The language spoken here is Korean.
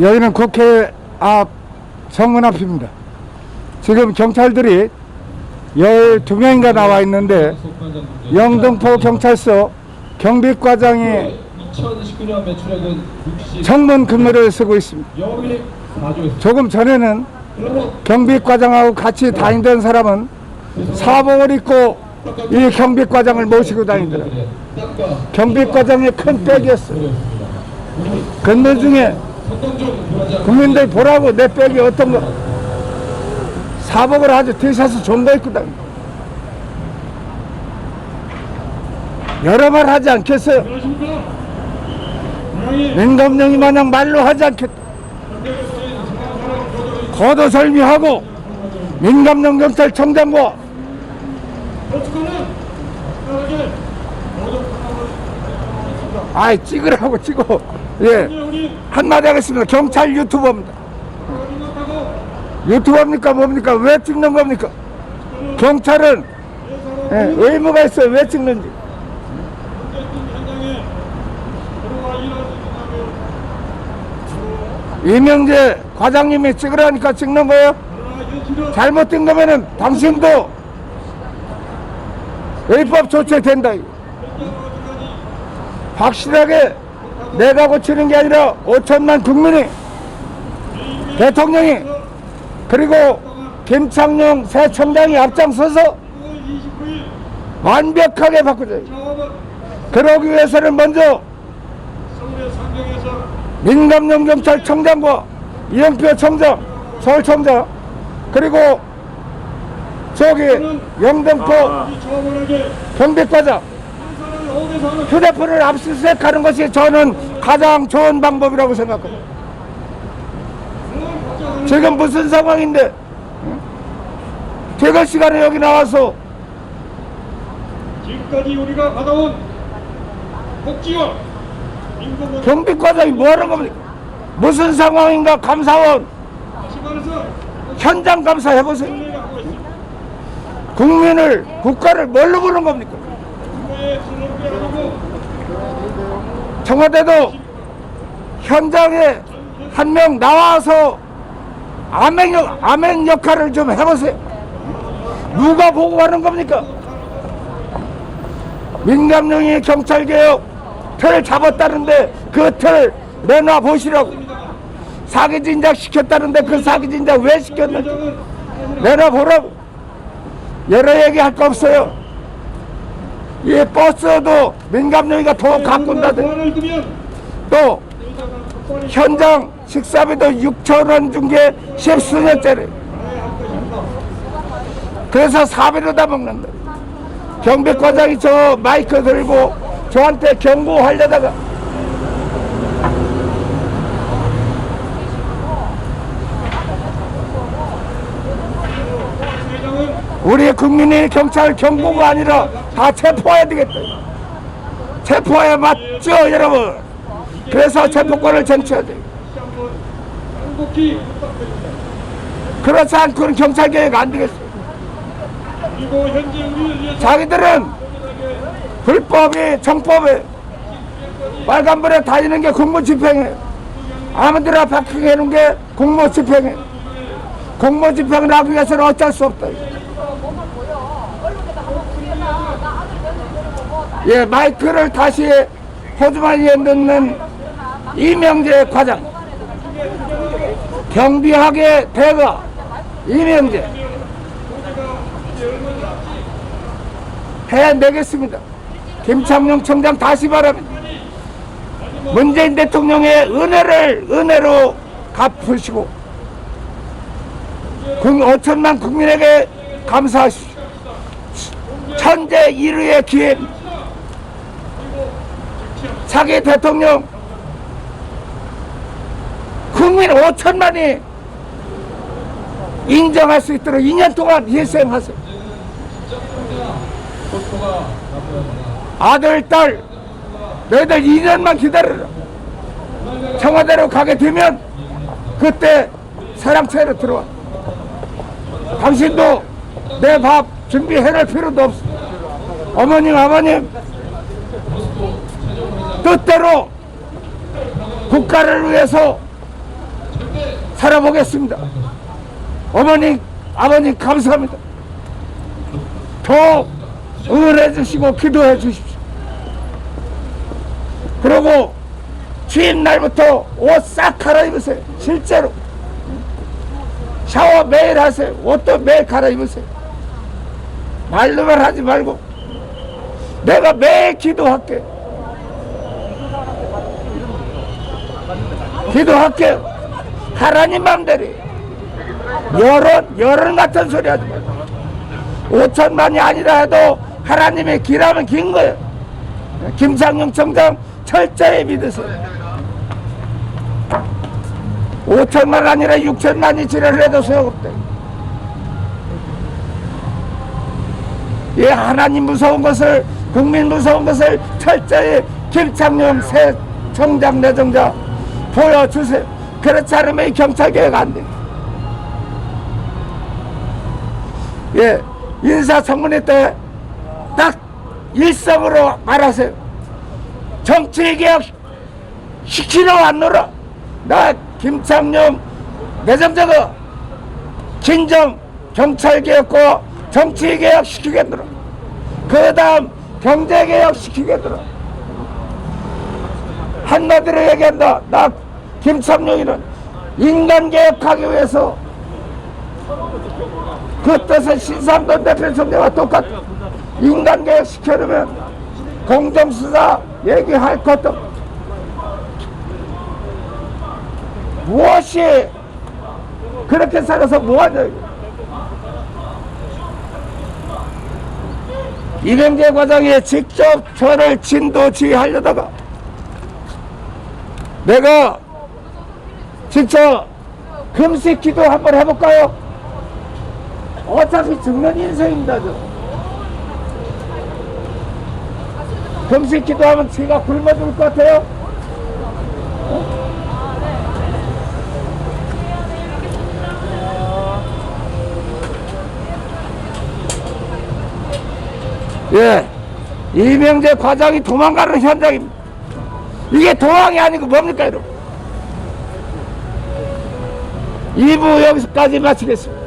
여기는 국회 앞 정문 앞입니다. 지금 경찰들이 12명인가 나와 있는데 영등포 경찰서 경비과장이 2019년 매출액은 60 정문 근무를 쓰고 있습니다. 영업이익 4조였습니다. 조금 전에는 경비과장하고 같이 다니던 사람은 사복을 입고 이 경비과장을 모시고 다니더라고요. 땅과 경비과장의 큰 백이었어요. 근무 중에 국민들 보라고 내 백이 어떤 거 사복을 아주 티셔츠 거 입고 다니 여러 말 하지 않겠어요? 민감령이 마냥 말로 하지 않겠다 거도 설미하고 민감령 경찰청장과 어떻게는 편하게 아이 찍으라고 찍어. 예. 한마디 하겠습니다. 경찰 유튜버입니다. 유튜버입니까? 뭡니까? 왜 찍는 겁니까? 경찰은 예, 의무가 있어요. 왜 찍는지. 이명재 과장님이 찍으라니까 찍는 거예요? 잘못된 거면은 당신도 의법 조치된다. 확실하게 내가 고치는 게 아니라 5천만 국민이 대통령이 그리고 김창룡 새 청장이 앞장서서 9월 29일 완벽하게 바꾸자. 그러기 위해서는 먼저 서울의 상경에서 민감령 경찰청장과 이영표 청장, 서울청장 그리고 저기 영등포 이 처벌하게 경비과장 휴대폰을 압수수색하는 것이 저는 가장 좋은 방법이라고 생각합니다. 지금 무슨 상황인데 퇴근 시간에 여기 나와서 지금까지 우리가 받아온 임금 경비과장이 뭐 하는 겁니까? 무슨 상황인가 감사원 현장 감사해 보세요. 원래가 하고 있습니다. 국민을 국가를 뭘로 보는 겁니까? 국가의 신뢰를 하고 청와대도 현장에 한 명 나와서 역, 아멘 역할을 좀 해보세요. 누가 보고 가는 겁니까? 민감령이 경찰개혁 틀 잡았다는데 그 틀 내놔 보시라고. 사기 진작 시켰다는데 그 사기 진작 왜 시켰는지 내놔 보라고. 여러 얘기 할 거 없어요. 이 버스도 민감령이가 더 가꾼다든 보안을 두면 또 현장 식사비도 6천 원 준 게 십수년째래. 그래서 사비로 다 먹는다. 경비과장이 저 마이크 들고 저한테 경고하려다가 회장은 우리 국민이 경찰 경고가 아니라 다 체포해야 되겠다. 체포해야 맞죠, 여러분? 그래서 체포권을 쟁취해야 돼. 그렇지 않고는 경찰 개혁 안 되겠어. 그리고 현재 우리를 위해서 자기들은 불법이 정법에 빨간불에 다니는 게 공무집행이에요. 아무데나 박히게 해놓은 게 공무집행이에요. 공무집행을 하기 위해서는 어쩔 수 없다. 예, 마이크를 다시 호주머니에 넣는 이명재 과장. 경비학의 대가 이명재. 해내겠습니다. 김창룡 청장 다시 바랍니다. 문재인 대통령의 은혜를 은혜로 갚으시고 국 5천만 국민에게 감사하십시오. 천재 일루의 기회 차기 대통령 국민 5천만이 인정할 수 있도록 2년 동안 희생하세요. 아들, 딸, 너희들 2년만 기다려라. 청와대로 가게 되면 그때 사랑채로 들어와. 당신도 내 밥 준비해낼 필요도 없어. 어머님, 아버님, 뜻대로 국가를 위해서 살아보겠습니다. 어머니, 아버님 감사합니다. 더 응원해 주시고 기도해 주십시오. 그리고 주인 날부터 옷 싹 갈아입으세요. 실제로. 샤워 매일 하세요. 옷도 매일 갈아입으세요. 말로만 하지 말고 내가 매일 기도할게. 기도할게. 하나님 맘대로. 여론, 여론 같은 소리 하지 말고. 5천만이 아니라 해도 하나님의 길하면 긴 거예요. 김상용 청장 철저히 믿으세요. 5천만 아니라 6천만이 지랄을 해도 소용없다. 예, 하나님 무서운 것을, 국민 무서운 것을 철저히 김창룡 새 청장 내정자 보여주세요. 그렇지 않으면 이 경찰개혁 안 돼. 예, 인사청문회 때 딱 일성으로 말하세요. 정치개혁 시키러 왔노라. 나 김창룡 내정자가 진정 경찰개혁과 정치개혁 시키겠노라. 그 다음 경제개혁 시키겠노라. 한마디로 얘기한다. 나 김창룡이는 인간개혁하기 위해서 그 뜻은 신삼돈 대표 총재와 똑같아. 인간개혁 시켜놓으면 공정수사 얘기할 것도. 무엇이 그렇게 살아서 뭐하냐. 이명재 과장이 직접 저를 진도 지휘하려다가 내가 진짜 금식 기도 한번 해볼까요? 어차피 죽는 인생입니다 저. 금식 기도하면 제가 굶어 죽을 것 같아요? 예, 이명재 과장이 도망가는 현장입니다. 이게 도망이 아니고 뭡니까, 여러분? 2부 여기서까지 마치겠습니다.